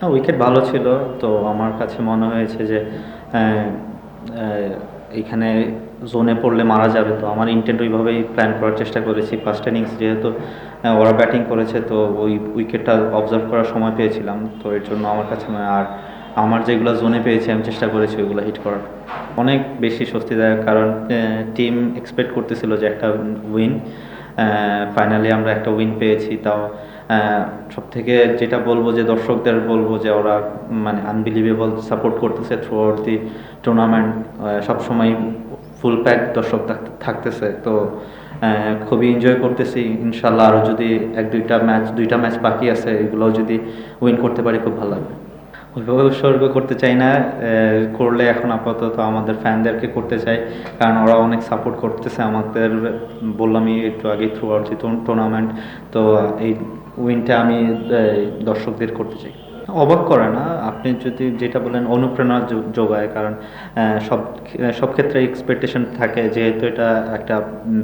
না উইকেট ভালো ছিল। তো আমার কাছে মনে হয়েছে যে আহ, জোনে পড়লে মারা যাবে। তো আমার ইন্টেন্ট ওইভাবেই প্ল্যান করার চেষ্টা করেছি। ফার্স্ট ইনিংস যেহেতু ওরা ব্যাটিং করেছে তো ওই উইকেটটা অবজার্ভ করার সময় পেয়েছিলাম। তো এর জন্য আমার কাছে আর আমার যেগুলো জোনে পেয়েছি আমি চেষ্টা করেছি ওইগুলো হিট করার। অনেক বেশি স্বস্তিদায়ক কারণ টিম এক্সপেক্ট করতেছিল যে একটা উইন ফাইনালি আমরা একটা উইন পেয়েছি। তাও সব থেকে যেটা বলব যে দর্শকদের বলব যে ওরা মানে আনবিলিভেবল সাপোর্ট করতেছে থ্রু আউট দি টুর্নামেন্ট সবসময় ফুল প্যাক দর্শক থাক- থাকতেছে। তো খুবই এনজয় করতেছি। ইনশাল্লাহ আরও যদি এক দুইটা ম্যাচ দুইটা ম্যাচ বাকি আছে, এগুলোও যদি উইন করতে পারি, খুব ভালো লাগবে। ওইভাবে উৎসর্গ করতে চাই না করলে এখন আপাতত আমাদের ফ্যানদেরকে করতে চাই, কারণ ওরা অনেক সাপোর্ট করতেছে আমাদের বললামই একটু আগে থ্রু আউট টুর্নামেন্ট তো এই উইনটা আমি দর্শকদের করতে চাই। অবাক করে না? আপনি যদি যেটা বলেন, অনুপ্রেরণা যোগায়। কারণ সব সব ক্ষেত্রে এক্সপেকটেশন থাকে, যেহেতু এটা একটা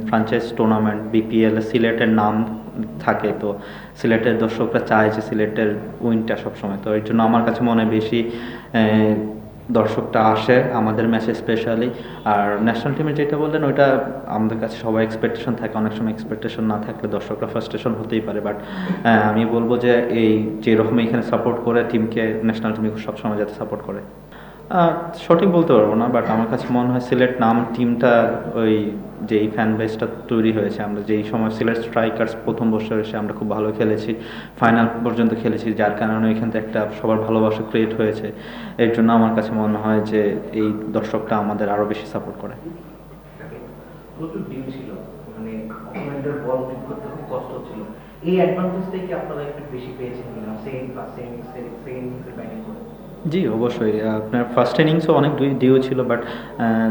ফ্রাঞ্চাইজ টুর্নামেন্ট বিপিএল সিলেটের নাম থাকে তো। সিলেটের দর্শকরা চায় যে সিলেটের উইনটা সবসময়। তো এর জন্য আমার কাছে মনে হয় বেশি দর্শকটা আসে আমাদের ম্যাচে স্পেশালি আর ন্যাশনাল টিমে যেটা বললেন, ওইটা আমাদের কাছে সবাই এক্সপেকটেশন থাকে। অনেক সময় এক্সপেকটেশন না থাকলে দর্শকরা ফার্স্টেশন হতেই পারে। বাট আমি বলব যে এই যেরকম এখানে সাপোর্ট করে টিমকে ন্যাশনাল টিমকে সবসময় যাতে সাপোর্ট করে। সঠিক বলতে পারব না বাট আমার কাছে মনে হয় সিলেট নাম টিমটা ওই যে এই ফ্যান বেসটা তৈরি হয়েছে আমরা যেই সময় সিলেট স্ট্রাইকার্স প্রথম বছর এসে আমরা খুব ভালো খেলেছি ফাইনাল পর্যন্ত খেলেছি যার কারণে এখান থেকে একটা সবার ভালোবাসা ক্রিয়েট হয়েছে এর জন্য আমার কাছে মনে হয় যে এই দর্শকটা আমাদের আরও বেশি সাপোর্ট করে মানে এই অ্যাডভান্টেজটাই কি আপনারা একটু বেশি পেয়েছেন সেম বা সেম সেম ব্যাটিং করে জি, অবশ্যই। আপনার ফার্স্ট ইনিংসও অনেক দুই ডিউ ছিল বাট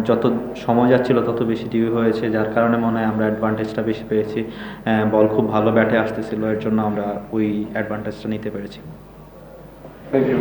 যত সময় যাচ্ছিল, তত বেশি ডিউ হয়েছে, যার কারণে মনে হয় আমরা অ্যাডভান্টেজটা বেশি পেয়েছি। বল খুব ভালো ব্যাটে আসতেছিল, এর জন্য আমরা ওই অ্যাডভান্টেজটা নিতে পেরেছি। Thank you